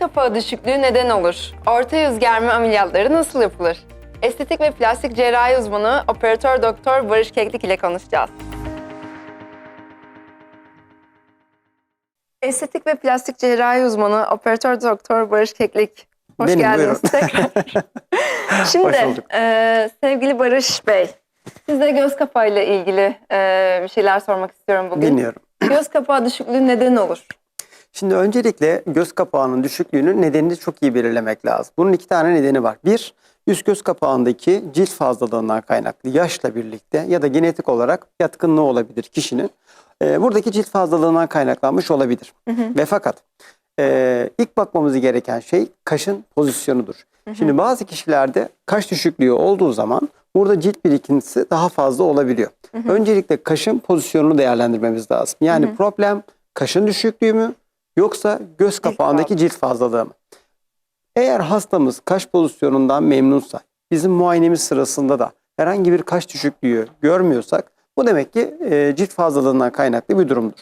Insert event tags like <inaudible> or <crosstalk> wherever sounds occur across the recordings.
Kapağı düşüklüğü neden olur? Orta yüz germe ameliyatları nasıl yapılır? Estetik ve plastik cerrahi uzmanı operatör doktor Barış Keklik ile konuşacağız. Estetik ve plastik cerrahi uzmanı operatör doktor Barış Keklik. Hoş Benim, geldiniz buyurun. tekrar. <laughs> Şimdi e, sevgili Barış Bey, size göz kapağıyla ilgili e, bir şeyler sormak istiyorum bugün. Dinliyorum. Göz kapağı düşüklüğü neden olur? Şimdi öncelikle göz kapağının düşüklüğünün nedenini çok iyi belirlemek lazım. Bunun iki tane nedeni var. Bir, üst göz kapağındaki cilt fazlalığından kaynaklı yaşla birlikte ya da genetik olarak yatkınlığı olabilir kişinin. Ee, buradaki cilt fazlalığından kaynaklanmış olabilir. Ve fakat e, ilk bakmamız gereken şey kaşın pozisyonudur. Şimdi bazı kişilerde kaş düşüklüğü olduğu zaman burada cilt birikintisi daha fazla olabiliyor. Öncelikle kaşın pozisyonunu değerlendirmemiz lazım. Yani problem kaşın düşüklüğü mü yoksa göz kapağındaki cilt fazlalığı mı? Eğer hastamız kaş pozisyonundan memnunsa, bizim muayenemiz sırasında da herhangi bir kaş düşüklüğü görmüyorsak bu demek ki e, cilt fazlalığından kaynaklı bir durumdur.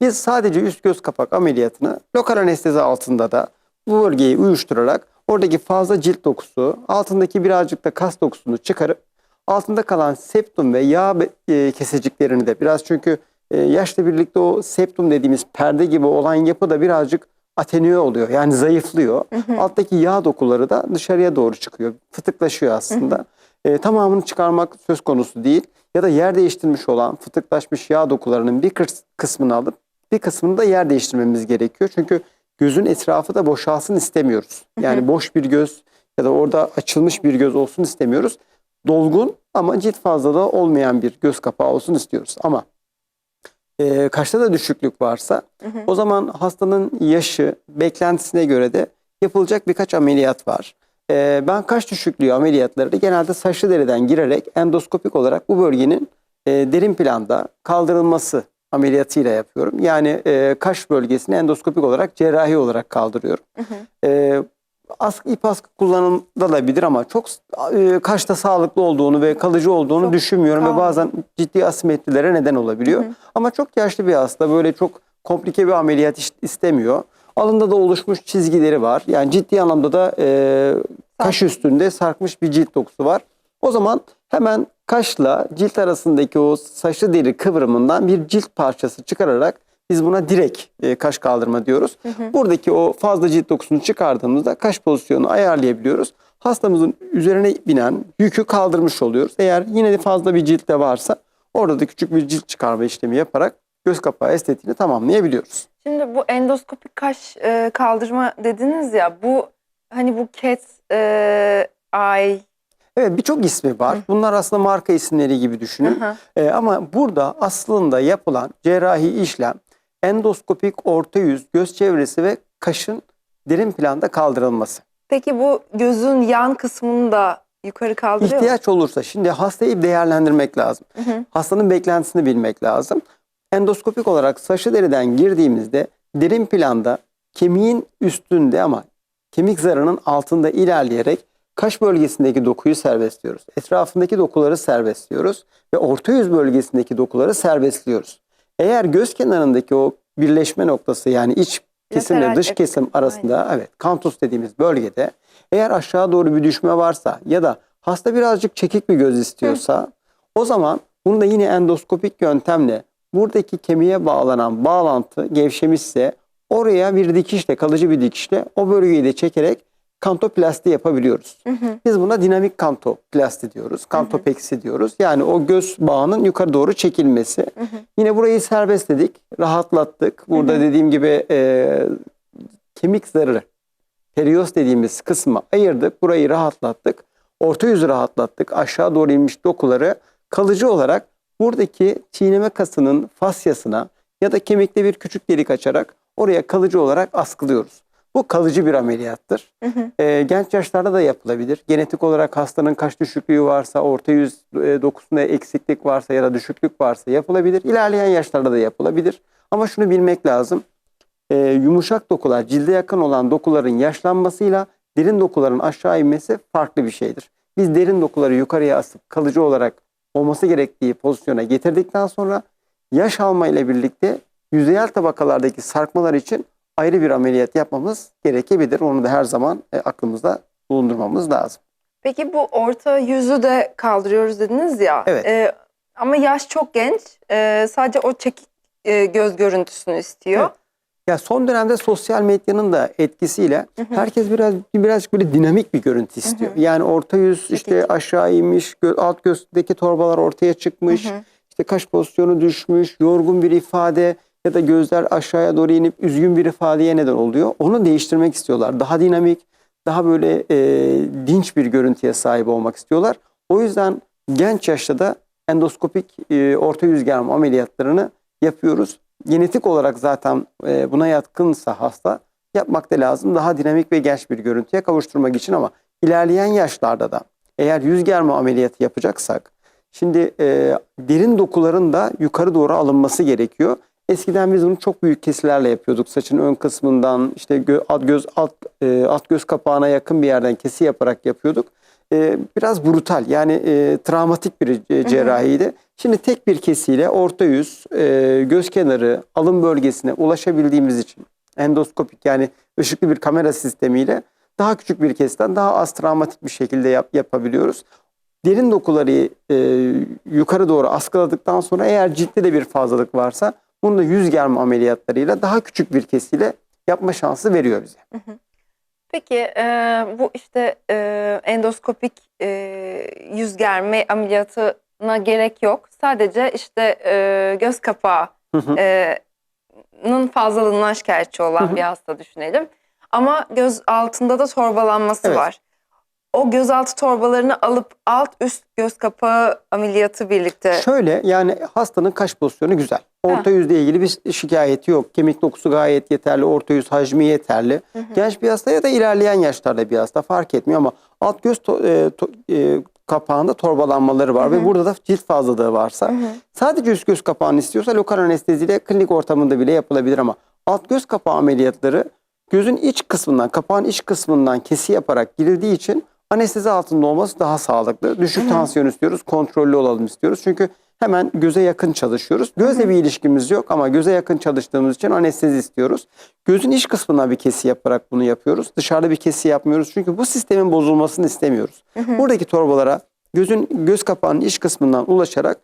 Biz sadece üst göz kapak ameliyatını lokal anestezi altında da bu bölgeyi uyuşturarak oradaki fazla cilt dokusu, altındaki birazcık da kas dokusunu çıkarıp altında kalan septum ve yağ e, keseciklerini de biraz çünkü e, yaşla birlikte o septum dediğimiz perde gibi olan yapı da birazcık atenüye oluyor. Yani zayıflıyor. Alttaki yağ dokuları da dışarıya doğru çıkıyor. Fıtıklaşıyor aslında. E, tamamını çıkarmak söz konusu değil. Ya da yer değiştirmiş olan fıtıklaşmış yağ dokularının bir kıs- kısmını alıp bir kısmını da yer değiştirmemiz gerekiyor. Çünkü gözün etrafı da boşalsın istemiyoruz. Yani boş bir göz ya da orada açılmış bir göz olsun istemiyoruz. Dolgun ama cilt fazlalığı olmayan bir göz kapağı olsun istiyoruz. Ama e, kaşta da düşüklük varsa o zaman hastanın yaşı, beklentisine göre de yapılacak birkaç ameliyat var. E, ben kaş düşüklüğü ameliyatları genelde saçlı deriden girerek endoskopik olarak bu bölgenin e, derin planda kaldırılması ameliyatıyla yapıyorum. Yani e, kaş bölgesini endoskopik olarak cerrahi olarak kaldırıyorum. E, askı, ip askı kullanılabilir ama çok e, kaşta sağlıklı olduğunu ve kalıcı olduğunu Çok düşünmüyorum ve kalın. bazen ciddi asimetrilere neden olabiliyor. Ama çok yaşlı bir hasta böyle çok komplike bir ameliyat istemiyor. Alında da oluşmuş çizgileri var. Yani ciddi anlamda da e, kaş üstünde sarkmış bir cilt dokusu var. O zaman hemen kaşla cilt arasındaki o saçlı deri kıvrımından bir cilt parçası çıkararak biz buna direkt e, kaş kaldırma diyoruz. Buradaki o fazla cilt dokusunu çıkardığımızda kaş pozisyonunu ayarlayabiliyoruz. Hastamızın üzerine binen yükü kaldırmış oluyoruz. Eğer yine de fazla bir cilt de varsa orada da küçük bir cilt çıkarma işlemi yaparak göz kapağı estetiğini tamamlayabiliyoruz. Şimdi bu endoskopik kaş e, kaldırma dediniz ya bu hani bu cat e, eye Evet birçok ismi var. Bunlar aslında marka isimleri gibi düşünün. Hı hı. Ee, ama burada aslında yapılan cerrahi işlem endoskopik orta yüz, göz çevresi ve kaşın derin planda kaldırılması. Peki bu gözün yan kısmını da yukarı kaldırıyor mu? İhtiyaç olursa şimdi hastayı değerlendirmek lazım. hı. Hastanın beklentisini bilmek lazım. Endoskopik olarak saçlı deriden girdiğimizde derin planda kemiğin üstünde ama kemik zarının altında ilerleyerek kaş bölgesindeki dokuyu serbestliyoruz. Etrafındaki dokuları serbestliyoruz ve orta yüz bölgesindeki dokuları serbestliyoruz. Eğer göz kenarındaki o birleşme noktası yani iç kesimle dış kesim. arasında evet kantus dediğimiz bölgede eğer aşağı doğru bir düşme varsa ya da hasta birazcık çekik bir göz istiyorsa o zaman bunu da yine endoskopik yöntemle buradaki kemiğe bağlanan bağlantı gevşemişse oraya bir dikişle kalıcı bir dikişle o bölgeyi de çekerek kantoplasti yapabiliyoruz. Biz buna dinamik kantoplasti diyoruz. Kantopeksi diyoruz. Yani o göz bağının yukarı doğru çekilmesi. Yine burayı serbestledik, rahatlattık. Burada dediğim gibi e, kemik zarı, perios dediğimiz kısmı ayırdık. Burayı rahatlattık. Orta yüzü rahatlattık. Aşağı doğru inmiş dokuları kalıcı olarak buradaki çiğneme kasının fasyasına ya da kemikte bir küçük delik açarak oraya kalıcı olarak askılıyoruz. Bu kalıcı bir ameliyattır. Ee, genç yaşlarda da yapılabilir. Genetik olarak hastanın kaş düşüklüğü varsa, orta yüz e, dokusunda eksiklik varsa ya da düşüklük varsa yapılabilir. İlerleyen yaşlarda da yapılabilir. Ama şunu bilmek lazım. Ee, yumuşak dokular, cilde yakın olan dokuların yaşlanmasıyla derin dokuların aşağı inmesi farklı bir şeydir. Biz derin dokuları yukarıya asıp kalıcı olarak olması gerektiği pozisyona getirdikten sonra yaş alma ile birlikte yüzeyel tabakalardaki sarkmalar için ayrı bir ameliyat yapmamız gerekebilir. Onu da her zaman e, aklımızda bulundurmamız lazım. Peki bu orta yüzü de kaldırıyoruz dediniz ya. Evet. Ee, ama yaş çok genç. Ee, sadece o çekik e, göz görüntüsünü istiyor. Evet. Ya son dönemde sosyal medyanın da etkisiyle herkes biraz birazcık böyle dinamik bir görüntü istiyor. Yani orta yüz işte aşağı inmiş, gö- alt gözdeki torbalar ortaya çıkmış, Hı hı. işte kaş pozisyonu düşmüş, yorgun bir ifade ya da gözler aşağıya doğru inip üzgün bir ifadeye neden oluyor. Onu değiştirmek istiyorlar. Daha dinamik, daha böyle e, dinç bir görüntüye sahip olmak istiyorlar. O yüzden genç yaşta da endoskopik e, orta yüz germe ameliyatlarını yapıyoruz. Genetik olarak zaten e, buna yatkınsa hasta yapmak da lazım. Daha dinamik ve genç bir görüntüye kavuşturmak için ama ilerleyen yaşlarda da eğer yüz germe ameliyatı yapacaksak şimdi e, derin dokuların da yukarı doğru alınması gerekiyor. Eskiden biz bunu çok büyük kesilerle yapıyorduk. Saçın ön kısmından işte gö- alt göz alt, e, alt göz kapağına yakın bir yerden kesi yaparak yapıyorduk. E, biraz brutal yani e, travmatik bir cerrahiydi. Şimdi tek bir kesiyle orta yüz, e, göz kenarı, alın bölgesine ulaşabildiğimiz için endoskopik yani ışıklı bir kamera sistemiyle daha küçük bir kesitten daha az travmatik bir şekilde yap- yapabiliyoruz. Derin dokuları e, yukarı doğru askıladıktan sonra eğer ciltte de bir fazlalık varsa bunu da yüz germe ameliyatlarıyla daha küçük bir kesiyle yapma şansı veriyor bize. Peki e, bu işte e, endoskopik e, yüz germe ameliyatına gerek yok. Sadece işte e, göz kapağı Hı hı. e, nın fazlalığından şikayetçi olan Hı hı. bir hasta düşünelim. Ama göz altında da torbalanması Evet. var. O gözaltı torbalarını alıp alt üst göz kapağı ameliyatı birlikte Şöyle yani hastanın kaş pozisyonu güzel. Orta yüzle ilgili bir şikayeti yok. Kemik dokusu gayet yeterli. Orta yüz hacmi yeterli. Genç bir hasta ya da ilerleyen yaşlarda bir hasta fark etmiyor ama alt göz to- e, to- e, kapağında torbalanmaları var ve burada da cilt fazlalığı varsa sadece üst göz kapağını istiyorsa lokal anesteziyle klinik ortamında bile yapılabilir ama alt göz kapağı ameliyatları gözün iç kısmından, kapağın iç kısmından kesi yaparak girildiği için anestezi altında olması daha sağlıklı. Düşük tansiyon istiyoruz, kontrollü olalım istiyoruz. Çünkü hemen göze yakın çalışıyoruz. Gözle bir ilişkimiz yok ama göze yakın çalıştığımız için anestezi istiyoruz. Gözün iç kısmına bir kesi yaparak bunu yapıyoruz. Dışarıda bir kesi yapmıyoruz. Çünkü bu sistemin bozulmasını istemiyoruz. Buradaki torbalara gözün göz kapağının iç kısmından ulaşarak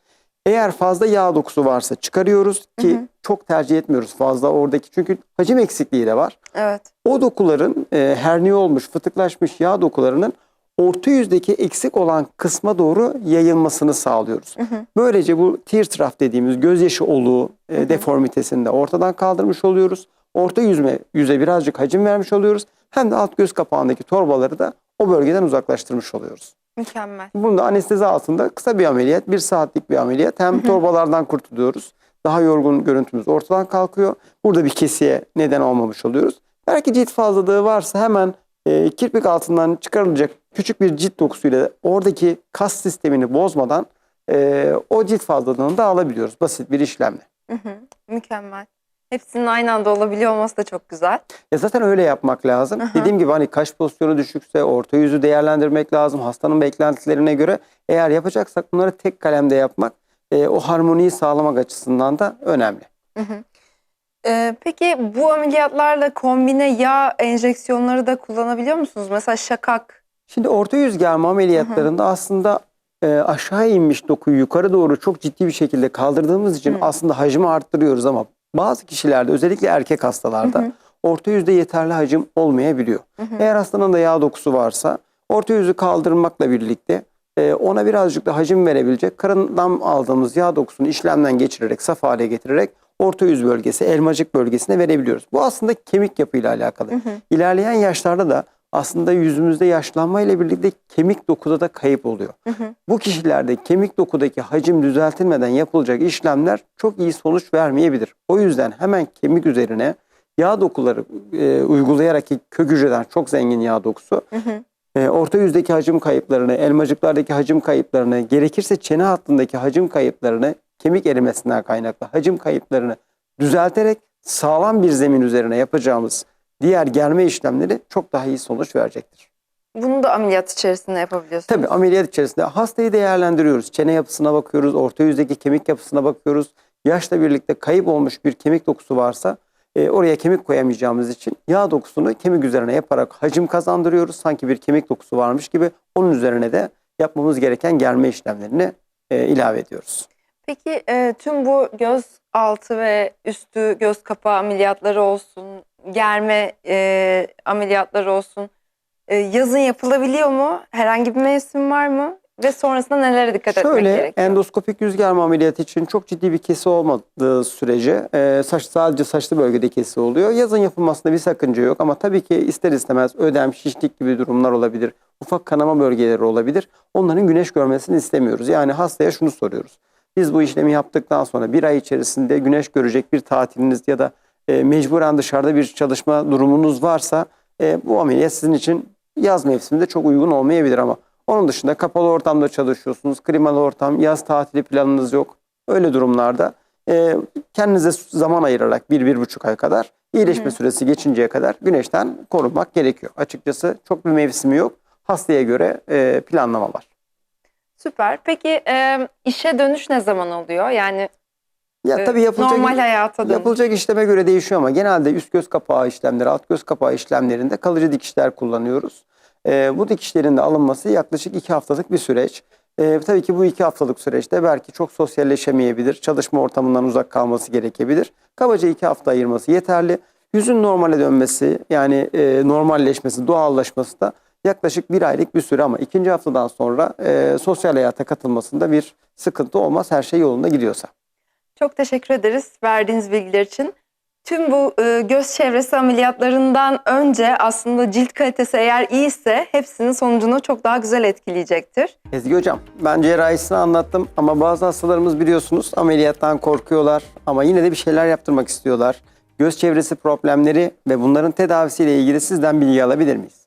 eğer fazla yağ dokusu varsa çıkarıyoruz ki çok tercih etmiyoruz fazla oradaki çünkü hacim eksikliği de var. evet. O dokuların e, herniye olmuş, fıtıklaşmış yağ dokularının orta yüzdeki eksik olan kısma doğru yayılmasını sağlıyoruz. Böylece bu tear trough dediğimiz gözyaşı oluğu e, deformitesini de ortadan kaldırmış oluyoruz. Orta yüzme, yüze birazcık hacim vermiş oluyoruz. Hem de alt göz kapağındaki torbaları da o bölgeden uzaklaştırmış oluyoruz. Mükemmel. Bunda anestezi altında kısa bir ameliyat, bir saatlik bir ameliyat. Hem torbalardan kurtuluyoruz. Daha yorgun görüntümüz ortadan kalkıyor. Burada bir kesiye neden olmamış oluyoruz. Belki cilt fazlalığı varsa hemen e, kirpik altından çıkarılacak küçük bir cilt dokusuyla oradaki kas sistemini bozmadan e, o cilt fazlalığını da alabiliyoruz basit bir işlemle. Hı hı. Mükemmel. Hepsinin aynı anda olabiliyor olması da çok güzel. Ya zaten öyle yapmak lazım. Aha. Dediğim gibi hani kaş pozisyonu düşükse orta yüzü değerlendirmek lazım. Hastanın beklentilerine göre eğer yapacaksak bunları tek kalemde yapmak e, o harmoniyi sağlamak açısından da önemli. Ee, peki bu ameliyatlarla kombine yağ enjeksiyonları da kullanabiliyor musunuz? Mesela şakak. Şimdi orta yüz germe ameliyatlarında aslında e, aşağı inmiş dokuyu yukarı doğru çok ciddi bir şekilde kaldırdığımız için Hı. aslında hacmi arttırıyoruz ama bazı kişilerde özellikle erkek hastalarda Hı hı. orta yüzde yeterli hacim olmayabiliyor. Eğer hastanın da yağ dokusu varsa orta yüzü kaldırmakla birlikte e, ona birazcık da hacim verebilecek karından aldığımız yağ dokusunu işlemden geçirerek saf hale getirerek orta yüz bölgesi, elmacık bölgesine verebiliyoruz. Bu aslında kemik yapıyla alakalı. İlerleyen yaşlarda da aslında yüzümüzde yaşlanma ile birlikte kemik dokuda da kayıp oluyor. Bu kişilerde kemik dokudaki hacim düzeltilmeden yapılacak işlemler çok iyi sonuç vermeyebilir. O yüzden hemen kemik üzerine yağ dokuları e, uygulayarak ki kök hücreden çok zengin yağ dokusu e, orta yüzdeki hacim kayıplarını, elmacıklardaki hacim kayıplarını, gerekirse çene hattındaki hacim kayıplarını, kemik erimesinden kaynaklı hacim kayıplarını düzelterek sağlam bir zemin üzerine yapacağımız diğer germe işlemleri çok daha iyi sonuç verecektir. Bunu da ameliyat içerisinde yapabiliyorsunuz. Tabii ameliyat içerisinde hastayı değerlendiriyoruz. Çene yapısına bakıyoruz, orta yüzdeki kemik yapısına bakıyoruz. Yaşla birlikte kayıp olmuş bir kemik dokusu varsa e, oraya kemik koyamayacağımız için yağ dokusunu kemik üzerine yaparak hacim kazandırıyoruz. Sanki bir kemik dokusu varmış gibi onun üzerine de yapmamız gereken germe işlemlerini e, ilave ediyoruz. Peki e, tüm bu göz altı ve üstü göz kapağı ameliyatları olsun, germe e, ameliyatları olsun e, yazın yapılabiliyor mu? Herhangi bir mevsim var mı? Ve sonrasında nelere dikkat etmek Şöyle gerekiyor? endoskopik yüz germe ameliyatı için çok ciddi bir kesi olmadığı sürece e, saç sadece saçlı bölgede kesi oluyor. Yazın yapılmasında bir sakınca yok ama tabii ki ister istemez ödem, şişlik gibi durumlar olabilir. Ufak kanama bölgeleri olabilir. Onların güneş görmesini istemiyoruz. Yani hastaya şunu soruyoruz. Biz bu işlemi yaptıktan sonra bir ay içerisinde güneş görecek bir tatiliniz ya da e, mecburen dışarıda bir çalışma durumunuz varsa e, bu ameliyat sizin için yaz mevsiminde çok uygun olmayabilir ama onun dışında kapalı ortamda çalışıyorsunuz, klimalı ortam, yaz tatili planınız yok. Öyle durumlarda e, kendinize zaman ayırarak bir, bir buçuk ay kadar iyileşme Hı süresi geçinceye kadar güneşten korunmak gerekiyor. Açıkçası çok bir mevsimi yok. Hastaya göre e, planlama var. Süper. Peki e, işe dönüş ne zaman oluyor? Yani Ya e, tabii yapılacak normal hayata dönüş. Yapılacak işleme göre değişiyor ama genelde üst göz kapağı işlemleri, alt göz kapağı işlemlerinde kalıcı dikişler kullanıyoruz. Ee, bu dikişlerin de alınması yaklaşık iki haftalık bir süreç. Ee, tabii ki bu iki haftalık süreçte belki çok sosyalleşemeyebilir, çalışma ortamından uzak kalması gerekebilir. Kabaca iki hafta ayırması yeterli. Yüzün normale dönmesi yani e, normalleşmesi, doğallaşması da yaklaşık bir aylık bir süre ama ikinci haftadan sonra e, sosyal hayata katılmasında bir sıkıntı olmaz her şey yolunda gidiyorsa. Çok teşekkür ederiz verdiğiniz bilgiler için. Tüm bu e, göz çevresi ameliyatlarından önce aslında cilt kalitesi eğer iyiyse hepsinin sonucunu çok daha güzel etkileyecektir. Ezgi Hocam, ben cerrahisini anlattım ama bazı hastalarımız biliyorsunuz ameliyattan korkuyorlar ama yine de bir şeyler yaptırmak istiyorlar. Göz çevresi problemleri ve bunların tedavisiyle ilgili sizden bilgi alabilir miyiz?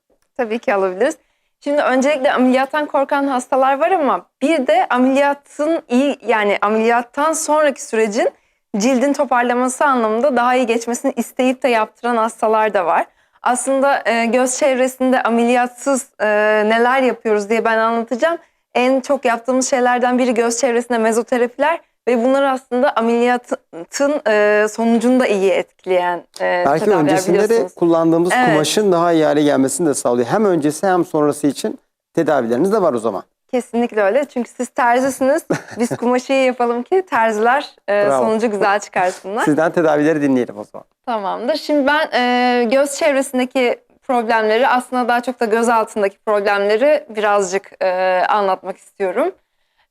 Tabii ki alabiliriz. Şimdi öncelikle ameliyattan korkan hastalar var ama bir de ameliyatın iyi yani ameliyattan sonraki sürecin cildin toparlaması anlamında daha iyi geçmesini isteyip de yaptıran hastalar da var. Aslında e, göz çevresinde ameliyatsız e, neler yapıyoruz diye ben anlatacağım. En çok yaptığımız şeylerden biri göz çevresinde mezoterapiler ve bunlar aslında ameliyatın e, sonucunu da iyi etkileyen e, Belki öncesinde de kullandığımız Evet. kumaşın daha iyi hale gelmesini de sağlıyor. Hem öncesi hem sonrası için tedavileriniz de var o zaman. Kesinlikle öyle. Çünkü siz terzisiniz. Biz <laughs> kumaşı iyi yapalım ki terziler e, Bravo. sonucu güzel çıkarsınlar. Sizden tedavileri dinleyelim o zaman. Tamamdır. Şimdi ben e, göz çevresindeki problemleri aslında daha çok da göz altındaki problemleri birazcık e, anlatmak istiyorum.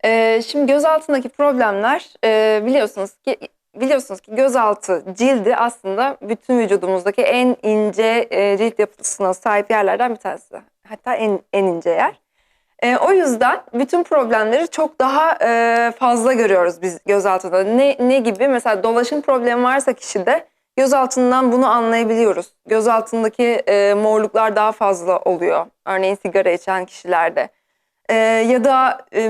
E, şimdi göz altındaki problemler e, biliyorsunuz ki biliyorsunuz ki gözaltı cildi aslında bütün vücudumuzdaki en ince e, cilt yapısına sahip yerlerden bir tanesi. Hatta en en ince yer. E, o yüzden bütün problemleri çok daha e, fazla görüyoruz biz göz altında. Ne, ne gibi? Mesela dolaşım problemi varsa kişide göz altından bunu anlayabiliyoruz. Göz altındaki e, morluklar daha fazla oluyor. Örneğin sigara içen kişilerde. E, ya da e,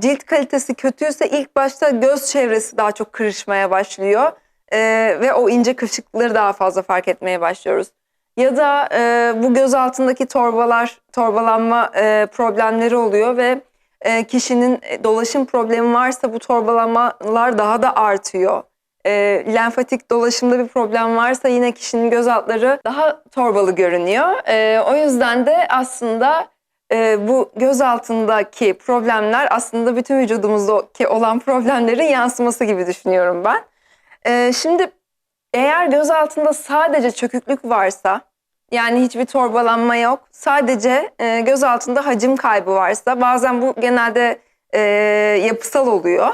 cilt kalitesi kötüyse ilk başta göz çevresi daha çok kırışmaya başlıyor. E, ve o ince kırışıklıkları daha fazla fark etmeye başlıyoruz. Ya da e, bu göz altındaki torbalar, torbalanma e, problemleri oluyor ve e, kişinin dolaşım problemi varsa bu torbalanmalar daha da artıyor. E, lenfatik dolaşımda bir problem varsa yine kişinin göz altları daha torbalı görünüyor. E, o yüzden de aslında e, bu göz altındaki problemler aslında bütün vücudumuzdaki olan problemlerin yansıması gibi düşünüyorum ben. E, şimdi eğer göz altında sadece çöküklük varsa yani hiçbir torbalanma yok. Sadece e, göz altında hacim kaybı varsa bazen bu genelde e, yapısal oluyor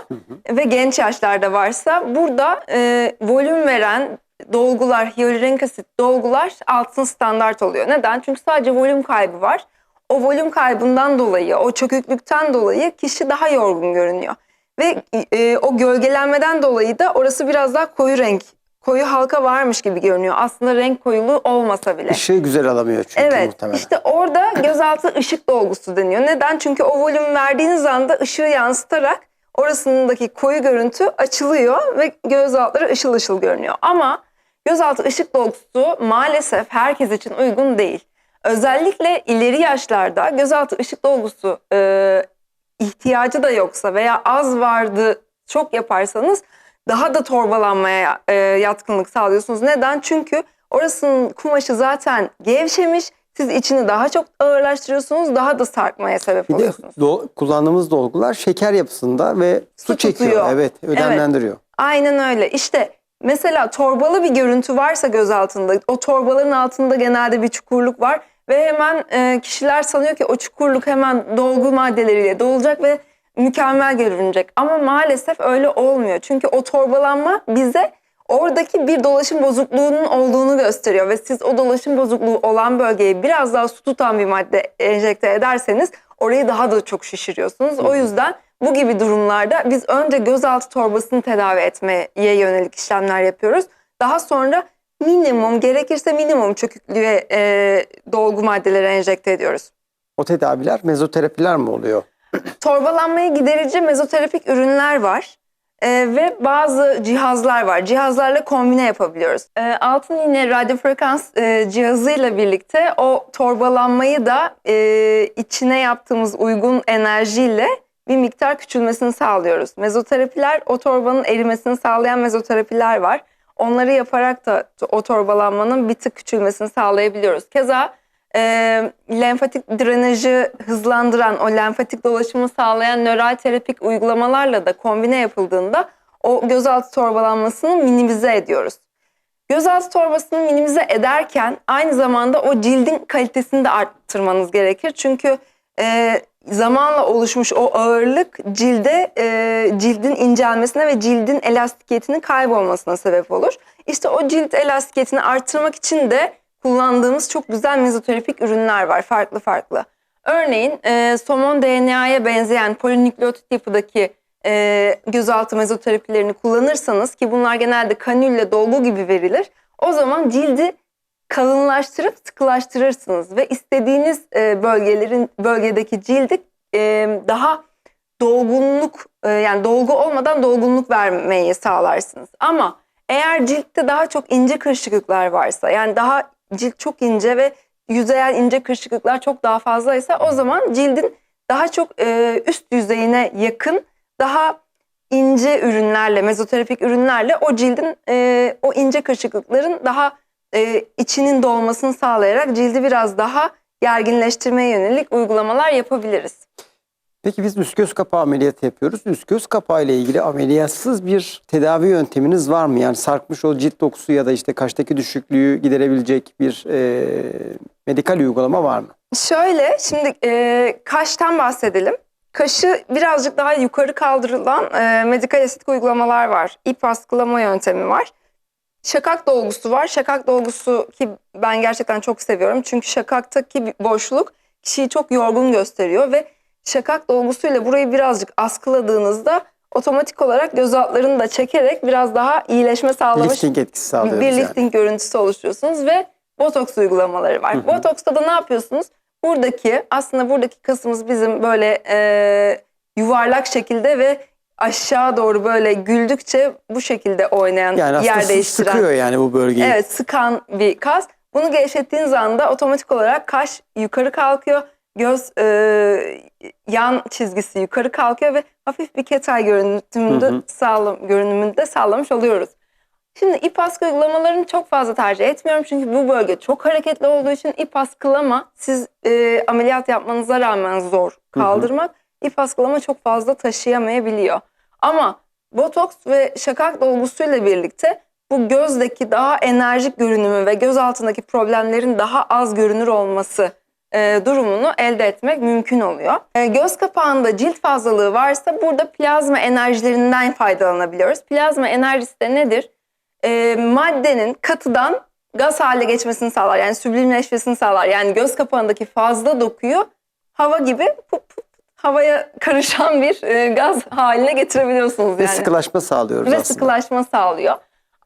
ve genç yaşlarda varsa burada e, volüm veren dolgular, hyaluronik asit dolgular altın standart oluyor. Neden? Çünkü sadece volüm kaybı var. O volüm kaybından dolayı, o çöküklükten dolayı kişi daha yorgun görünüyor. Ve e, o gölgelenmeden dolayı da orası biraz daha koyu renk, koyu halka varmış gibi görünüyor. Aslında renk koyuluğu olmasa bile. Işığı güzel alamıyor çünkü Evet muhtemelen. işte orada gözaltı ışık dolgusu deniyor. Neden? Çünkü o volüm verdiğiniz anda ışığı yansıtarak orasındaki koyu görüntü açılıyor ve gözaltları ışıl ışıl görünüyor. Ama gözaltı ışık dolgusu maalesef herkes için uygun değil. Özellikle ileri yaşlarda gözaltı ışık dolgusu e, ihtiyacı da yoksa veya az vardı çok yaparsanız daha da torbalanmaya e, yatkınlık sağlıyorsunuz. Neden? Çünkü orasının kumaşı zaten gevşemiş. Siz içini daha çok ağırlaştırıyorsunuz. Daha da sarkmaya sebep Bir de oluyorsunuz. do- kullandığımız dolgular şeker yapısında ve su, Su çekiyor. tutuyor. Evet, ödemlendiriyor. Aynen öyle. İşte mesela torbalı bir görüntü varsa göz altında, o torbaların altında genelde bir çukurluk var ve hemen e, kişiler sanıyor ki o çukurluk hemen dolgu maddeleriyle dolacak ve mükemmel görünecek. Ama maalesef öyle olmuyor. Çünkü o torbalanma bize oradaki bir dolaşım bozukluğunun olduğunu gösteriyor ve siz o dolaşım bozukluğu olan bölgeye biraz daha su tutan bir madde enjekte ederseniz orayı daha da çok şişiriyorsunuz. O yüzden bu gibi durumlarda biz önce gözaltı torbasını tedavi etmeye yönelik işlemler yapıyoruz. Daha sonra minimum gerekirse minimum çöküklüğe e, dolgu maddeleri enjekte ediyoruz. O tedaviler mezoterapiler mi oluyor? Torbalanmayı giderici mezoterapik ürünler var. Ee, ve bazı cihazlar var. Cihazlarla kombine yapabiliyoruz. Ee, altın iğne radyo frekans e, cihazıyla birlikte o torbalanmayı da e, içine yaptığımız uygun enerjiyle bir miktar küçülmesini sağlıyoruz. Mezoterapiler o torbanın erimesini sağlayan mezoterapiler var. Onları yaparak da o torbalanmanın bir tık küçülmesini sağlayabiliyoruz. Keza e, lenfatik drenajı hızlandıran, o lenfatik dolaşımı sağlayan nöral terapik uygulamalarla da kombine yapıldığında o gözaltı torbalanmasını minimize ediyoruz. Gözaltı torbasını minimize ederken aynı zamanda o cildin kalitesini de arttırmanız gerekir. Çünkü e, zamanla oluşmuş o ağırlık cilde e, cildin incelmesine ve cildin elastikiyetinin kaybolmasına sebep olur. İşte o cilt elastikiyetini arttırmak için de kullandığımız çok güzel mezoterapik ürünler var farklı farklı. Örneğin e, somon DNA'ya benzeyen polinükleotit yapıdaki e, gözaltı mezoterapilerini kullanırsanız ki bunlar genelde kanülle dolgu gibi verilir. O zaman cildi kalınlaştırıp sıkılaştırırsınız ve istediğiniz e, bölgelerin bölgedeki cildi e, daha dolgunluk e, yani dolgu olmadan dolgunluk vermeyi sağlarsınız. Ama eğer ciltte daha çok ince kırışıklıklar varsa yani daha cilt çok ince ve yüzeyel ince kırışıklıklar çok daha fazlaysa o zaman cildin daha çok e, üst yüzeyine yakın daha ince ürünlerle mezoterapik ürünlerle o cildin e, o ince kırışıklıkların daha e, içinin dolmasını sağlayarak cildi biraz daha gerginleştirmeye yönelik uygulamalar yapabiliriz. Peki biz üst göz kapağı ameliyatı yapıyoruz. Üst göz kapağı ile ilgili ameliyatsız bir tedavi yönteminiz var mı? Yani sarkmış o cilt dokusu ya da işte kaştaki düşüklüğü giderebilecek bir e, medikal uygulama var mı? Şöyle şimdi e, kaştan bahsedelim. Kaşı birazcık daha yukarı kaldırılan e, medikal estetik uygulamalar var. İp askılama yöntemi var. Şakak dolgusu var. Şakak dolgusu ki ben gerçekten çok seviyorum. Çünkü şakaktaki boşluk kişiyi çok yorgun gösteriyor ve şakak dolgusuyla burayı birazcık askıladığınızda otomatik olarak göz altlarını da çekerek biraz daha iyileşme sağlamış Lifting etkisi sağlıyoruz bir yani. lifting görüntüsü oluşturuyorsunuz ve botoks uygulamaları var. Hı hı. Botoksta da ne yapıyorsunuz? Buradaki aslında buradaki kasımız bizim böyle e, yuvarlak şekilde ve aşağı doğru böyle güldükçe bu şekilde oynayan, Yani aslında yer değiştiren. sıkıyor yani bu bölgeyi. Evet sıkan bir kas. Bunu gevşettiğiniz anda otomatik olarak kaş yukarı kalkıyor. Göz e, yan çizgisi yukarı kalkıyor ve hafif bir ketay görünümünde, Hı hı. sağlam, görünümünde sağlamış oluyoruz. Şimdi ip askı uygulamalarını çok fazla tercih etmiyorum. Çünkü bu bölge çok hareketli olduğu için ip askılama siz e, ameliyat yapmanıza rağmen zor kaldırmak. ip askılama çok fazla taşıyamayabiliyor. Ama botoks ve şakak dolgusuyla birlikte bu gözdeki daha enerjik görünümü ve göz altındaki problemlerin daha az görünür olması e, durumunu elde etmek mümkün oluyor. E, göz kapağında cilt fazlalığı varsa burada plazma enerjilerinden faydalanabiliyoruz. Plazma enerjisi de nedir? E, maddenin katıdan gaz hale geçmesini sağlar. Yani süblimleşmesini sağlar. Yani göz kapağındaki fazla dokuyu hava gibi pup pup havaya karışan bir e, gaz haline getirebiliyorsunuz. Ve Yani sıkılaşma sağlıyoruz ve aslında. sıkılaşma sağlıyor.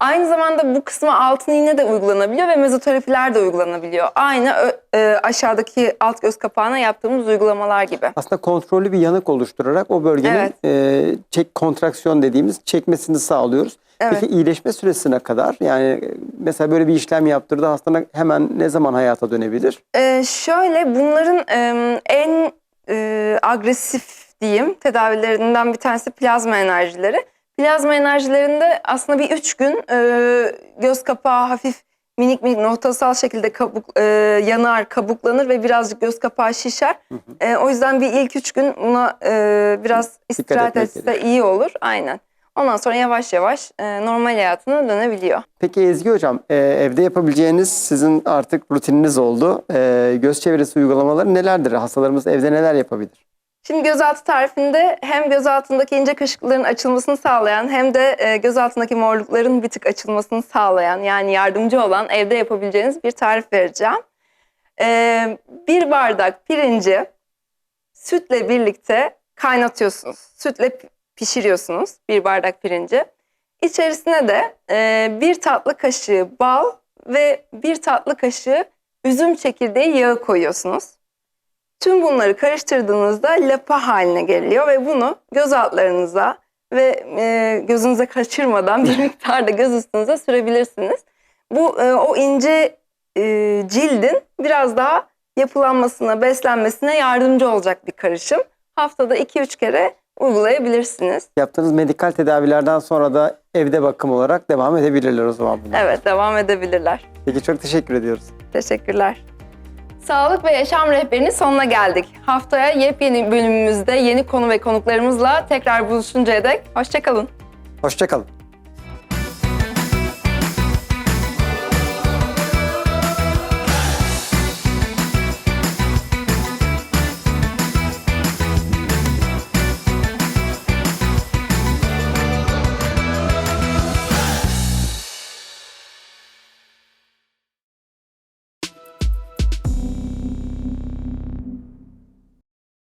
Aynı zamanda bu kısma altın iğne de uygulanabiliyor ve mezoterapiler de uygulanabiliyor. Aynı e, aşağıdaki alt göz kapağına yaptığımız uygulamalar gibi. Aslında kontrollü bir yanık oluşturarak o bölgenin Evet. e, çek kontraksiyon dediğimiz çekmesini sağlıyoruz. Evet. Peki iyileşme süresine kadar yani e, mesela böyle bir işlem yaptırdı hastana hemen ne zaman hayata dönebilir? Ee, şöyle bunların e, en e, agresif diyeyim tedavilerinden bir tanesi plazma enerjileri. Plazma enerjilerinde aslında bir üç gün e, göz kapağı hafif minik minik noktasal şekilde kabuk, e, yanar, kabuklanır ve birazcık göz kapağı şişer. E, o yüzden bir ilk üç gün buna e, biraz istirahat etse iyi olur. Aynen. Ondan sonra yavaş yavaş e, normal hayatına dönebiliyor. Peki Ezgi Hocam, e, evde yapabileceğiniz sizin artık rutininiz oldu. E, göz çevresi uygulamaları nelerdir? Hastalarımız evde neler yapabilir? Şimdi gözaltı tarifinde hem göz altındaki ince kaşıkların açılmasını sağlayan hem de e, göz altındaki morlukların bir tık açılmasını sağlayan yani yardımcı olan evde yapabileceğiniz bir tarif vereceğim. E, bir bardak pirinci sütle birlikte kaynatıyorsunuz. Sütle pişiriyorsunuz bir bardak pirinci. İçerisine de e, bir tatlı kaşığı bal ve bir tatlı kaşığı üzüm çekirdeği yağı koyuyorsunuz. Tüm bunları karıştırdığınızda lapa haline geliyor ve bunu göz altlarınıza ve e, gözünüze kaçırmadan bir <laughs> miktarda göz üstünüze sürebilirsiniz. Bu e, o ince e, cildin biraz daha yapılanmasına, beslenmesine yardımcı olacak bir karışım. Haftada 2-3 kere uygulayabilirsiniz. Yaptığınız medikal tedavilerden sonra da evde bakım olarak devam edebilirler o zaman bunlar. Evet, devam edebilirler. Peki çok teşekkür ediyoruz. Teşekkürler. Sağlık ve Yaşam Rehberi'nin sonuna geldik. Haftaya yepyeni bölümümüzde yeni konu ve konuklarımızla tekrar buluşuncaya dek hoşçakalın. Hoşçakalın.